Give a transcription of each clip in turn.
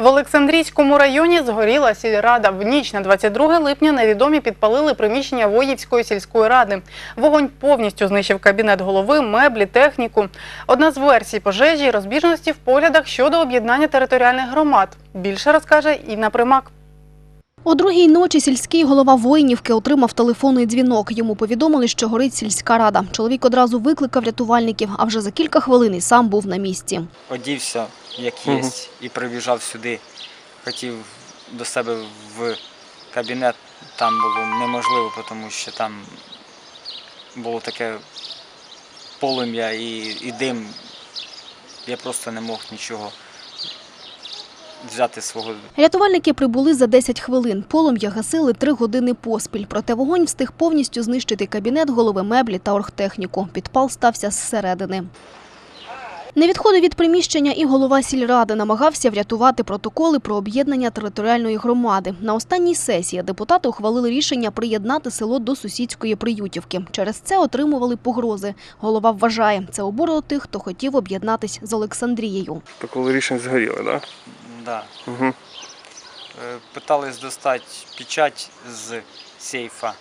В Олександрійському районі згоріла сільрада. В ніч на 22 липня невідомі підпалили приміщення Воївської сільської ради. Вогонь повністю знищив кабінет голови, меблі, техніку. Одна з версій пожежі – розбіжності в поглядах щодо об'єднання територіальних громад. Більше розкаже Інна Примак. О другій ночі сільський голова Воїнівки отримав телефонний дзвінок. Йому повідомили, що горить сільська рада. Чоловік одразу викликав рятувальників, а вже за кілька хвилин і сам був на місці. одівся, як є, і прибіжав сюди. Хотів до себе в кабінет. Там було неможливо, тому що там було таке полум'я і, і дим. Я просто не мог нічого взяти свого Рятувальники прибули за 10 хвилин. Полум'я гасили три години поспіль. Проте вогонь встиг повністю знищити кабінет голови меблі та оргтехніку. Підпал стався зсередини. Не відходив від приміщення і голова сільради намагався врятувати протоколи про об'єднання територіальної громади. На останній сесії депутати ухвалили рішення приєднати село до сусідської приютівки. Через це отримували погрози. Голова вважає, це обурило тих, хто хотів об'єднатись з Олександрією. То коли рішення згоріли, так? Да? Да. Угу. Е, Питались достати печать з сейфа.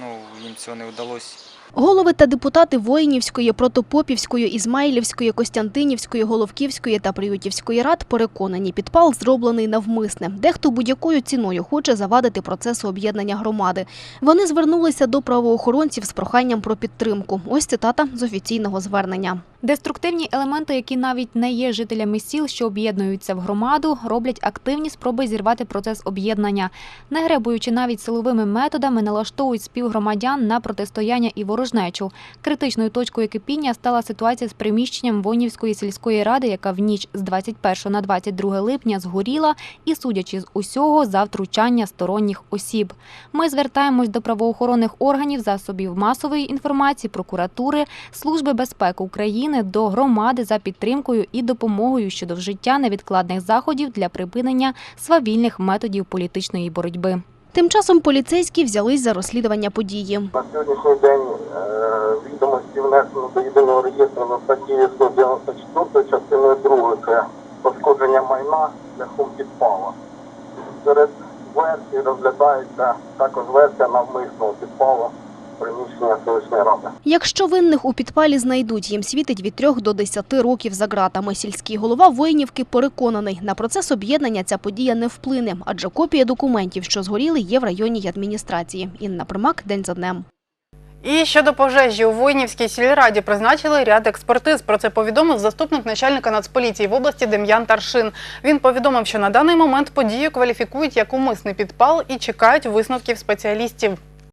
Ну, їм цього не вдалося. Голови та депутати Воїнівської, Протопопівської, Ізмаїлівської, Костянтинівської, Головківської та Приютівської рад переконані, підпал зроблений навмисне. Дехто будь-якою ціною хоче завадити процесу об'єднання громади. Вони звернулися до правоохоронців з проханням про підтримку. Ось цитата з офіційного звернення. Деструктивні елементи, які навіть не є жителями сіл, що об'єднуються в громаду, роблять активні спроби зірвати процес об'єднання. Не гребуючи навіть силовими методами, налаштовують співгромадян на протистояння і ворожнечу. Критичною точкою кипіння стала ситуація з приміщенням Вонівської сільської ради, яка в ніч з 21 на 22 липня згоріла і, судячи з усього, за втручання сторонніх осіб. Ми звертаємось до правоохоронних органів, засобів масової інформації, прокуратури, Служби безпеки України до громади за підтримкою і допомогою щодо вжиття невідкладних заходів для припинення свавільних методів політичної боротьби. Тим часом поліцейські взялись за розслідування події. На сьогоднішній день е, відомості внесено до єдиного реєстру за статті 194 частиною 2 це пошкодження майна шляхом підпала. Серед версій розглядається також версія навмисного підпалу приміщення селищної ради. Якщо винних у підпалі знайдуть, їм світить від 3 до 10 років за ґратами. Сільський голова Воїнівки переконаний, на процес об'єднання ця подія не вплине, адже копія документів, що згоріли, є в районній адміністрації. Інна Примак, день за днем. І щодо пожежі у Войнівській сільраді призначили ряд експертиз. Про це повідомив заступник начальника Нацполіції в області Дем'ян Таршин. Він повідомив, що на даний момент подію кваліфікують як умисний підпал і чекають висновків спеціалістів.